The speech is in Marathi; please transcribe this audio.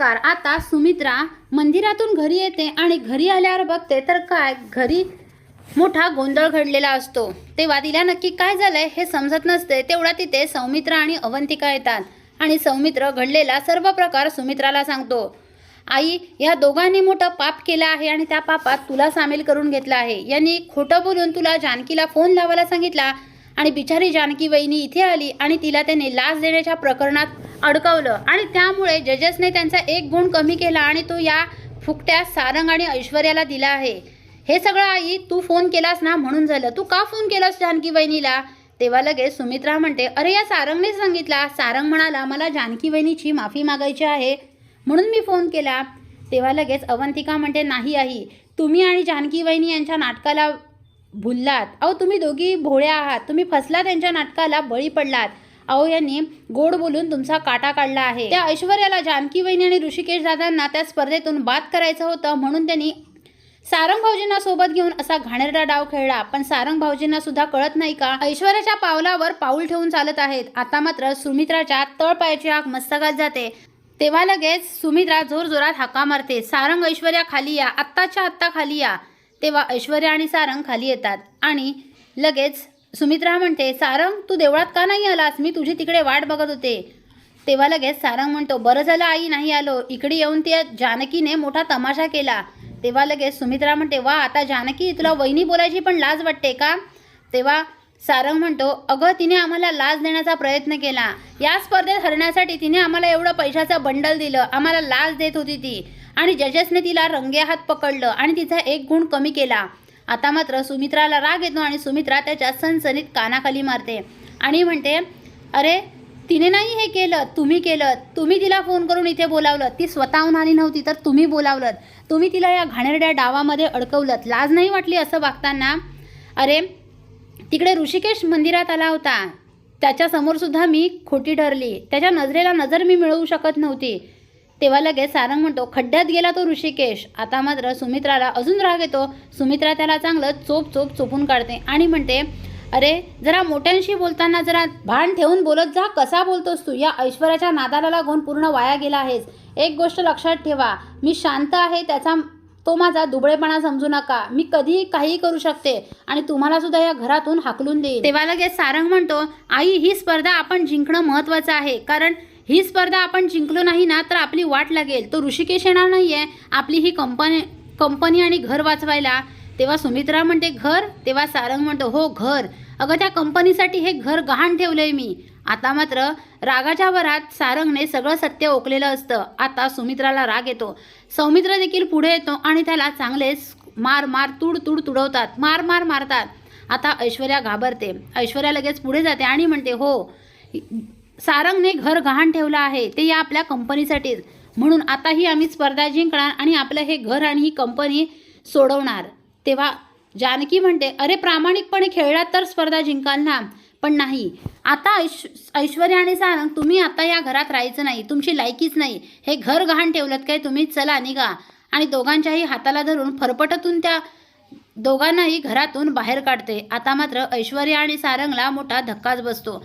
नमस्कार. आता सुमित्रा मंदिरातून घरी येते आणि घरी आल्यावर बघते तर काय घरी मोठा गोंधळ घडलेला असतो. तेव्हा तिला नक्की काय झालंय हे समजत नसते. तेवढा तिथे सौमित्र आणि अवंतिका येतात आणि सौमित्र घडलेला सर्व प्रकार सुमित्राला सांगतो. आई या दोघांनी मोठं पाप केलं आहे आणि त्या पापात तुला सामील करून घेतलं आहे. यांनी खोटं बोलून तुला जानकीला फोन लावायला सांगितला आणि बिचारी जानकी वहिनी इथे आली आणि तिला त्याने लाच देण्याच्या प्रकरणात अडकवलं. आणि त्यामुळे जजेसने त्यांचा एक गुण कमी केला आणि तो या फुकट्या सारंग आणि ऐश्वर्याला दिला आहे. हे सगळं आई तू फोन केलास ना म्हणून झालं. तू का फोन केलास जानकी वहिनीला? तेव्हा लगेच सुमित्रा म्हणते अरे या सारंगने सांगितला. सारंग म्हणाला मला जानकी वहिनीची माफी मागायची आहे. म्हणून मी फोन केला. तेव्हा लगेच अवंतिका म्हणते नाही आई तुम्ही आणि जानकी वहिनी यांच्या नाटकाला भुललात. अहो तुम्ही दोघी भोळ्या आहात. तुम्ही फसला त्यांच्या नाटकाला बळी पडलात. अहो यांनी गोड बोलून तुमचा काटा काढला आहे. त्या ऐश्वर्याला जानकी वहिनी आणि ऋषिकेश दादांना त्या स्पर्धेतून बाद करायचं होतं म्हणून त्यांनी सारंग भाऊजींना सोबत घेऊन असा घाणेरडा डाव खेळला. पण सारंग भाऊजींना सुद्धा कळत नाही का? ऐश्वर्याच्या पावलावर पाऊल ठेवून चालत आहेत. आता मात्र सुमित्राच्या तळपायाची आग मस्तकात जाते. तेव्हा लगेच सुमित्रा जोरजोरात हाका मारते. सारंग ऐश्वर्या खाली या. आत्ताच्या आत्ता खाली या. तेव्हा ऐश्वर्या आणि सारंग खाली येतात. आणि लगेच सुमित्रा म्हणते सारंग तू देवळात का नाही आलास? मी तुझी तिकडे वाट बघत होते. तेव्हा लगेच सारंग म्हणतो बरं झालं आई नाही आलो. इकडे येऊन त्या जानकीने मोठा तमाशा केला. तेव्हा लगेच सुमित्रा म्हणते वा आता जानकी तुला वहिनी बोलायची पण लाज वाटते का? तेव्हा सारंग म्हणतो अगं तिने आम्हाला लाज देण्याचा प्रयत्न केला. या स्पर्धेत हरण्यासाठी तिने आम्हाला एवढं पैशाचं बंडल दिलं. आम्हाला लाज देत होती ती. आणि जजेसने तिला रंगे हात पकडलं आणि तिचा एक गुण कमी केला. आता मात्र सुमित्राला राग येतो आणि सुमित्रा त्याच्या सणसणीत कानाखाली मारते. आणि म्हणते अरे तिने नाही हे केलं तुम्ही केलं. तुम्ही तिला फोन करून इथे बोलावलं. ती स्वतःहून आली नव्हती तर तुम्ही बोलावलं तुम्ही तिला या घाणेरड्या डावामध्ये अडकवलं लाज नाही वाटली असं वागताना अरे तिकडे ऋषिकेश मंदिरात आला होता. त्याच्यासमोरसुद्धा मी खोटी ठरली. त्याच्या नजरेला नजर मी मिळवू शकत नव्हती. तेव्हा लगेच सारंग म्हणतो खड्ड्यात गेला तो ऋषिकेश. आता मात्र सुमित्राला अजून राग येतो. सुमित्रा त्याला चांगलं चोप चोप चोपून काढते आणि म्हणते अरे जरा मोठ्यांशी बोलताना जरा भान ठेवून बोलत जा. कसा बोलतोस तू? या ऐश्वर्याच्या नादाला लागून पूर्ण वाया गेला आहेस. एक गोष्ट लक्षात ठेवा. मी शांत आहे त्याचा तो माझा दुबळेपणा समजू नका. मी कधीही काहीही करू शकते आणि तुम्हाला सुद्धा या घरातून हाकलून देईल तेव्हा लगेच सारंग म्हणतो आई ही स्पर्धा आपण जिंकणं महत्वाचं आहे. कारण ही स्पर्धा आपण जिंकलो नाही ना तर आपली वाट लागेल. तो ऋषिकेश येणार आहे आपली ही कंपनी कंपनी आणि घर वाचवायला. तेव्हा सुमित्रा म्हणते घर. तेव्हा सारंग म्हणतो हो घर. अगं त्या कंपनीसाठी हे घर गहाण ठेवलंय मी. आता मात्र रागाच्या भरात सारंगने सगळं सत्य ओकलेलं असतं. आता सुमित्राला राग येतो. सौमित्र देखील पुढे येतो आणि त्याला चांगलेच मार मार तुड तुड तुडवतात. मार मार मारतात. आता ऐश्वर्या घाबरते. ऐश्वर्या लगेच पुढे जाते आणि म्हणते हो. सारंगने घर गहाण ठेवलं आहे. ते या आपल्या कंपनीसाठीच म्हणून आताही आम्ही स्पर्धा जिंकणार आणि आपलं हे घर आणि ही कंपनी सोडवणार. तेव्हा जानकी म्हणते अरे प्रामाणिकपणे खेळलात तर स्पर्धा जिंकाल ना. पण नाही. आता ऐश ऐश्वर्या आणि सारंग तुम्ही आता या घरात राहायचं नाही. तुमची लायकीच नाही. हे घर गहाण ठेवलं काय? तुम्ही चला निघा. आणि दोघांच्याही हाताला धरून फरफटतून त्या दोघांनाही घरातून बाहेर काढते. आता मात्र ऐश्वर्या आणि सारंगला मोठा धक्काच बसतो.